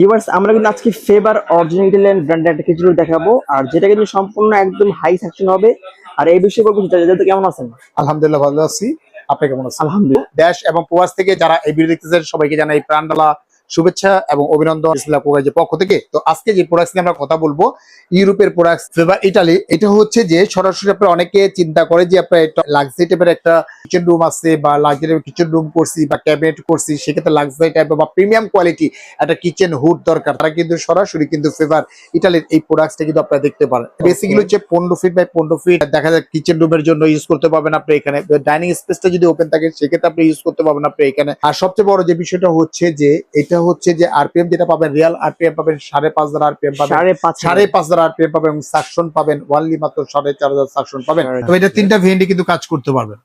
Viewers আমরা কিন্তু আজকে ফেভার অরিজিনাল ইটালিয়ান ব্র্যান্ডের একটা খিচুড়ি দেখাবো। আর যেটা কিন্তু সম্পূর্ণ একদম হাই সেকশন হবে। আর এই বিষয়ে বলব যাদের কেমন আছেন? আলহামদুলিল্লাহ ভালো আছি। আপনি কেমন আছেন? আলহামদুলিল্লাহ। দেশ এবং প্রবাস থেকে যারা এই ভিডিও দেখতেছেন সবাইকে জানাই প্রাণডালা শুভেচ্ছা এবং অভিনন্দন। ইসলাম কোকাজের পক্ষ থেকে। তো আজকে যে প্রোডাক্ট নিয়ে আমরা কথা বলব ইউরোপের প্রোডাক্ট ফেভার ইটালি এটা হচ্ছে যে সরাসরি আপনার অনেকে চিন্তা করে যে আপনার একটা লাক্সারি টাইপের একটা কিচেন রুম আছে বা লাক্সারি কিচেন রুম করছি বা ক্যাবিনেট করছি সেক্ষেত্রে লাক্সারি টাইপের বা প্রিমিয়াম কোয়ালিটি একটা কিচেন হুড দরকার। তারা কিন্তু সরাসরি কিন্তু ফেভার ইটালির এই প্রোডাক্টটা কিন্তু আপনারা দেখতে পারেন। বেসিক্যালি হচ্ছে পনেরো ফিট বাই পনেরো ফিট দেখা যায় কিচেন রুমের জন্য ইউজ করতে পারবেন আপনি এখানে। ডাইনিং স্পেসটা যদি ওপেন থাকে সেক্ষেত্রে আপনি ইউজ করতে পারবেন আপনি এখানে। আর সবচেয়ে বড় যে বিষয়টা হচ্ছে যে এটা হচ্ছে যে আরপিএম যেটা পাবেন রিয়াল আরপিএম পাবেন সাড়ে পাঁচ হাজার আরপিএম পাবেন সাড়ে পাঁচ সাড়ে পাঁচ হাজার আরপিএম পাবেন এবং সাকশন পাবেন ওয়ানলি মাত্র সাড়ে চার হাজার সাকশন পাবেন। তো এটা তিনটা ভেন্ডি কিন্তু কাজ করতে পারবেন।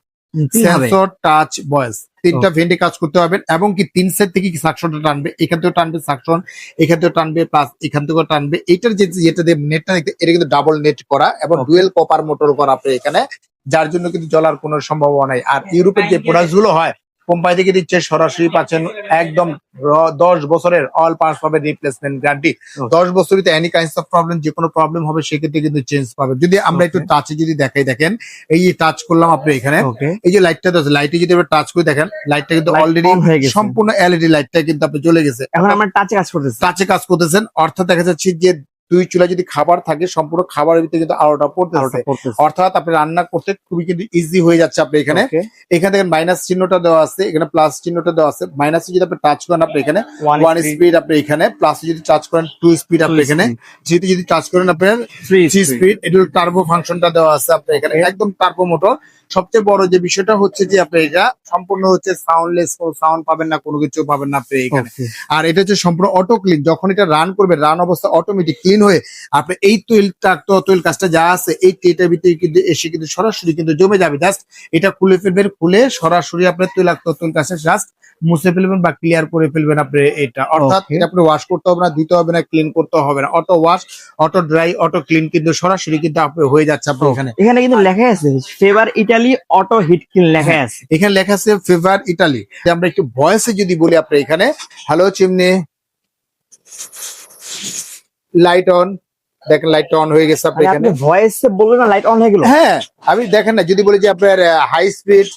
সেন্সর টাচ ভয়েস তিনটা ভেন্ডে কাজ করতে পারবেন এবং কি তিন সাইড থেকে কি সাকশনটা টানবে? এখান থেকেও টানবে সাকশন এখান থেকে টানবে প্লাস এখান থেকেও টানবে। এটার যে যেটা দিয়ে নেটটা দেখতে এটা কিন্তু ডাবল নেট করা এবং ডুয়েল কপার মোটর করা আপনি এখানে যার জন্য কিন্তু জলার কোনো সম্ভাবনা নাই। আর ইউরোপের যে প্রোডাক্টগুলো হয় কোম্পানি থেকে দিচ্ছে সরাসরি পাচ্ছেন একদম দশ বছরের অল পার্টস পাবে রিপ্লেসমেন্ট গ্যারান্টি. দশ বছরিতে এনি কাইন্ডস অফ প্রবলেম যে কোনো প্রবলেম হবে সেক্ষেত্রে কিন্তু চেঞ্জ পাবে। যদি আমরা একটু টাচে যদি দেখাই দেখেন এই টাচ করলাম আপনি এখানে এই যে লাইটটা আছে লাইটে যদি আপনি টাচ করে দেখেন লাইটটা কিন্তু অলরেডি। সম্পূর্ণ এলইডি লাইটটা কিন্তু আপনি চলে গেছে। এখন আমরা টাচে কাজ করতেছি। টাচে কাজ করতেছেন অর্থাৎ দেখা যাচ্ছে যে দুই চুলা যদি খাবার থাকে সম্পূর্ণ খাবারের ভিতরে কিন্তু আলোটা পড়তেছে। অর্থাৎ আপনি রান্না করতে খুবই কিন্তু ইজি হয়ে যাচ্ছে আপনি এখানে. এখানে দেখেন মাইনাস চিহ্নটা দেওয়া আছে এখানে প্লাস চিহ্নটা দেওয়া আছে। মাইনাসে যদি আপনি টাচ করেন আপনি এখানে ওয়ান স্পিড আপনি এখানে প্লাসে যদি টাচ করেন টু স্পিড আপনি এখানে। যেহেতু যদি টাচ করেন আপনার থ্রি। স্পিড এটা টার্বো ফাংশনটা দেওয়া আছে আপনার এখানে। একদম টার্বো মোটর সবচেয়ে বড় যে বিষয়টা হচ্ছে যে আপনি এটা সম্পূর্ণ হচ্ছে সাউন্ডলেস কোনো সাউন্ড পাবেন না কোনো কিছু পাবেন না আপনি এখানে। আর এটা হচ্ছে সম্পূর্ণ অটো ক্লিন যখন এটা রান করবে রান অবস্থা অটোমেটিক ক্লিন হয়ে আপনি এই তৈল তৈল কাজটা যা আছে এই টেটার ভিতরে কিন্তু এসে কিন্তু সরাসরি কিন্তু জমে যাবে। জাস্ট এটা খুলে ফেলবেন খুলে সরাসরি আপনার তৈলাক্ত তৈল কাজটা জাস্ট মুছে ফেলবেন বা ক্লিয়ার করে ফেলবেন আপনি এটা। অর্থাৎ এটা আপনি ওয়াশ করতে হবে না দিতে হবে না ক্লিন করতে হবে না। Auto wash auto dry auto clean কিন্তু সরাসরি কিন্তু আপনি হয়ে যাচ্ছে আপনি এখানে। এখানে কিন্তু লেখা আছে Faber Italy auto heat clean লেখা হ্যাঁ। আছে। এখানে লেখা আছে ফেভার ইটালি আমরা একটু ভয়েসে যদি বলি আপনি এখানে হ্যালো চিমনি। লাইট অন দেখেন লাইট অন হয়ে গেছে আপনি এখানে। ভয়েসে বলবেন না লাইট অন হয়ে গেল। হ্যাঁ আমি দেখেন না যদি বলি যে আপনার হাই স্পিড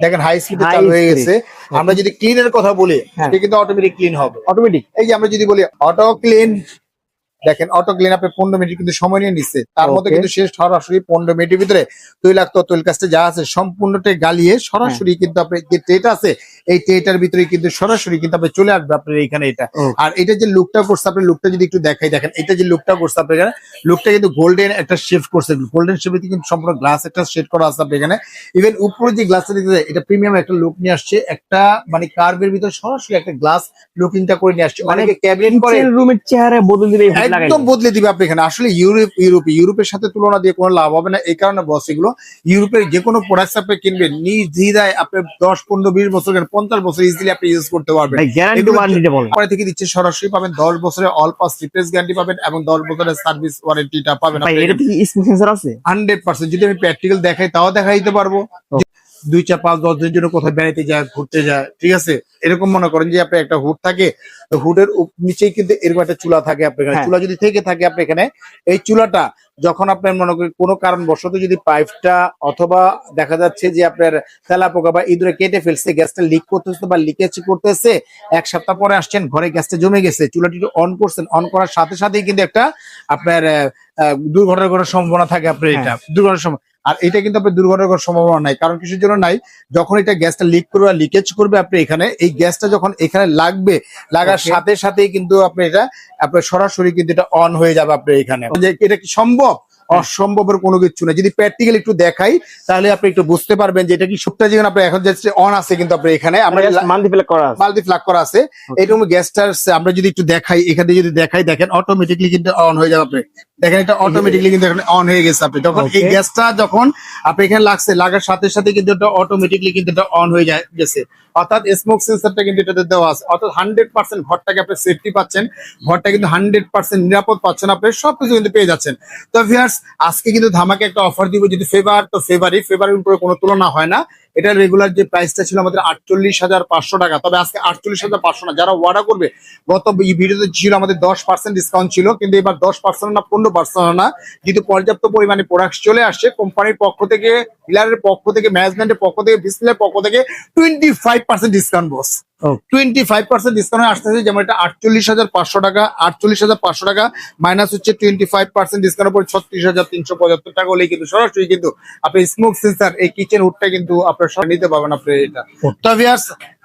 দেখেন হাই স্পিডে চালু হয়ে গেছে। আমরা যদি ক্লিন এর কথা বলি হ্যাঁ। এটা কিন্তু অটোমেটিক ক্লিন হবে। অটোমেটিক এই যে আমরা যদি বলি অটো ক্লিন দেখেন অটো ক্লিন আপনি পনেরো মিনিট কিন্তু সময় নিয়ে নিচ্ছে। তার মধ্যে কিন্তু শেষ সরাসরি পনেরো মিনিটের ভিতরে তৈলাক্ত তৈল কাজটা যা আছে সম্পূর্ণটাই গালিয়ে সরাসরি হ্যাঁ। কিন্তু আপনি যে আছে এই ট্রেটার ভিতরে কিন্তু সরাসরি কিন্তু আপনি চলে আসবে আপনার এইখানে এটা। আর এটা যে লুকটা করছে আপনি লুকটা যদি একটু দেখাই দেখেন এটা যে লুকটা করছে আপনি এখানে লুকটা কিন্তু গোল্ডেন একটা শিফট করছে। গোল্ডেন শিফট কিন্তু সম্পূর্ণ গ্লাস একটা শেড করা আছে আপনি এখানে। ইভেন উপরে যে গ্লাসটা দেখতে এটা প্রিমিয়াম একটা লুক নিয়ে আসছে। একটা মানে কার্ভের ভিতরে সরাসরি একটা গ্লাস লুকিংটা করে নিয়ে আসছে। মানে অনেকে ক্যাবিনেট করে। রুমের চেহারা বদলে দিবে একদম বদলে দিবে আপনি এখানে। আসলে ইউরোপ ইউরোপে ইউরোপের সাথে তুলনা দিয়ে কোনো লাভ হবে না। এই কারণে বস এগুলো ইউরোপের যে কোনো প্রোডাক্ট আপনি কিনবেন নির্দ্বিধায় আপনি দশ পনেরো বিশ বছর পঞ্চাশ বছর ইজিলি আপনি ইউজ করতে পারবেন। পরে থেকে দিচ্ছে সরাসরি পাবেন দশ বছরের অল পাস রিপ্লেস গ্যারান্টি পাবেন এবং দশ বছরের সার্ভিস ওয়ারেন্টিটা পাবেন। হান্ড্রেড পার্সেন্ট যদি আমি প্র্যাকটিক্যাল দেখাই তাও দেখা দিতে পারব। দুই চার পাঁচ দশ দিনের জন্য কোথাও বেড়াতে যায় ঘুরতে যায় ঠিক আছে? এরকম মনে করেন যে আপনার একটা হুড থাকে হুডের নিচেই কিন্তু এরকম একটা চুলা থাকে আপনার এখানে। হ্যাঁ। চুলা যদি থেকে থাকে আপনি এখানে এই চুলাটা যখন আপনার মনে করেন কোনো কারণবশত যদি পাইপটা অথবা দেখা যাচ্ছে যে আপনার তেলা পোকা বা ইঁদুরে কেটে ফেলছে গ্যাসটা লিক করতেছে বা লিকেজ করতেছে এক সপ্তাহ পরে আসছেন ঘরে গ্যাসটা জমে গেছে চুলাটি অন করছেন অন করার সাথে সাথেই কিন্তু একটা আপনার দুর্ঘটনা করার সম্ভাবনা থাকে আপনার এটা। দুর্ঘটনার সম্ভাবনা আর এটা কিন্তু আপনার দুর্ঘটনা করার সম্ভাবনা নাই কারণ কিছুর জন্য নাই। যখন এটা গ্যাসটা লিক করবে লিকেজ করবে আপনি এখানে এই গ্যাসটা যখন এখানে লাগবে লাগার সাথে সাথেই কিন্তু আপনি এটা আপনার সরাসরি কিন্তু এটা অন হয়ে যাবে আপনার এখানে। যে এটা কি সম্ভব? অসম্ভবের কোনো কিছু না যদি প্র্যাকটিক্যাল একটু দেখাই তাহলে আপনি একটু বুঝতে পারবেন যে এটা কি সবটা যেখানে আপনার এখন যাচ্ছে অন আছে কিন্তু আপনার এখানে। আমরা মাল্টিপ্লে করা আছে। মাল্টি ফ্লাগ করা আছে। এরকম গ্যাসটার আমরা যদি একটু দেখাই এখানে যদি দেখাই দেখেন অটোমেটিকলি কিন্তু অন হয়ে যাবে আপনি। দেখেন এটা অটোমেটিকলি কিন্তু এখানে অন হয়ে গেছে আপনি। যখন এই. গ্যাসটা যখন আপনি এখানে লাগছে লাগার সাথে সাথে কিন্তু এটা অটোমেটিকলি কিন্তু এটা অন হয়ে যায় গেছে। অর্থাৎ স্মোক সেন্সরটা কিন্তু এটাতে দেওয়া আছে। অর্থাৎ হান্ড্রেড পার্সেন্ট ঘরটাকে আপনি সেফটি পাচ্ছেন। ঘরটা কিন্তু হান্ড্রেড পার্সেন্ট নিরাপদ পাচ্ছেন আপনি সবকিছু কিন্তু পেয়ে যাচ্ছেন। তো ভিয়ার্স আজকে কিন্তু ধামাকে একটা অফার দিব যদি ফেভার তো ফেভারই ফেভারের উপরে কোনো তুলনা হয় না। এটা রেগুলার যে প্রাইসটা ছিল আমাদের আটচল্লিশ হাজার পাঁচশো টাকা, তবে আজকে আটচল্লিশ হাজার পাঁচশো না, যারা অর্ডার করবে, গত ভিডিওতে ছিল আমাদের দশ পার্সেন্ট ডিসকাউন্ট ছিল, কিন্তু এবার দশ পার্সেন্ট না, পনেরো পার্সেন্ট না যেহেতু পর্যাপ্ত পরিমাণে প্রোডাক্ট চলে আসছে। কোম্পানির পক্ষ থেকে ডিলারের পক্ষ থেকে ম্যানেজমেন্টের পক্ষ থেকে বিসলের পক্ষ থেকে twenty five percent discount boss twenty five percent discount আসতেছে যেমন এটা আটচল্লিশ হাজার পাঁচশো টাকা আটচল্লিশ হাজার পাঁচশো টাকা মাইনাস হচ্ছে টোয়েন্টি ফাইভ পার্সেন্ট ডিসকাউন্ট পরে ছত্রিশ হাজার তিনশো পঁচাত্তর টাকা হলেই কিন্তু সরাসরি কিন্তু আপনি স্মোক সেন্সার এই কিচেন হুডটা কিন্তু আপনার সরাসরি নিতে পারবেন আপনি এটা। তো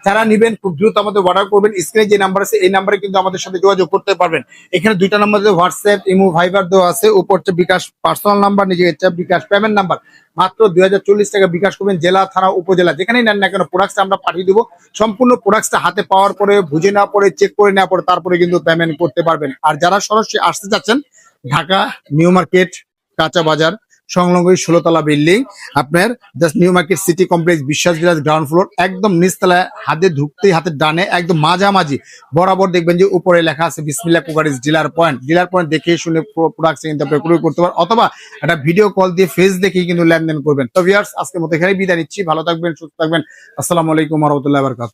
যারা নিবেন, খুব দ্রুত আমাদের অর্ডার করবেন। স্ক্রিনে যে নাম্বার আছে, এই নাম্বারে কিন্তু আমাদের সাথে যোগাযোগ করতে পারবেন। এখানে দুইটা নাম্বার হোয়াটসঅ্যাপ ইমো ভাইবার দেওয়া আছে। উপর বিকাশ পার্সোনাল নাম্বার নিজের হচ্ছে বিকাশ পেমেন্ট নাম্বার মাত্র দুই হাজার চল্লিশ টাকা বিকাশ করবেন জেলা, থানা, উপজেলা। যেখানেই নেন না কেন প্রোডাক্টটা আমরা পাঠিয়ে দিব। সম্পূর্ণ প্রোডাক্টটা হাতে পাওয়ার পরে, বুঝে নেওয়ার পরে চেক করে নেওয়ার পরে, তারপরে কিন্তু পেমেন্ট করতে পারবেন। আর যারা সরাসরি আসতে চাচ্ছেন, ঢাকা, নিউ মার্কেট, কাঁচা বাজার সংলগ্ন ষোলোতলা বিল্ডিং। আপনার just new market city complex বিশ্বাস বিলাস গ্রাউন্ড ফ্লোর একদম নিচতলায় হাতে ঢুকতেই হাতের ডানে, একদম মাঝামাঝি। বরাবর দেখবেন যে উপরে লেখা আছে Bismillah cookeries dealer point. Dealer point দেখে শুনে প্রোডাক্ট করতে পারেন, অথবা একটা ভিডিও কল দিয়ে ফেস দেখেই কিন্তু লেনদেন করবেন। তো ভিউয়ার্স আজকের মতো এখানে বিদায় নিচ্ছি। ভালো থাকবেন, সুস্থ থাকবেন। আসসালামু আলাইকুম রহমতুল্লাহ বারকাত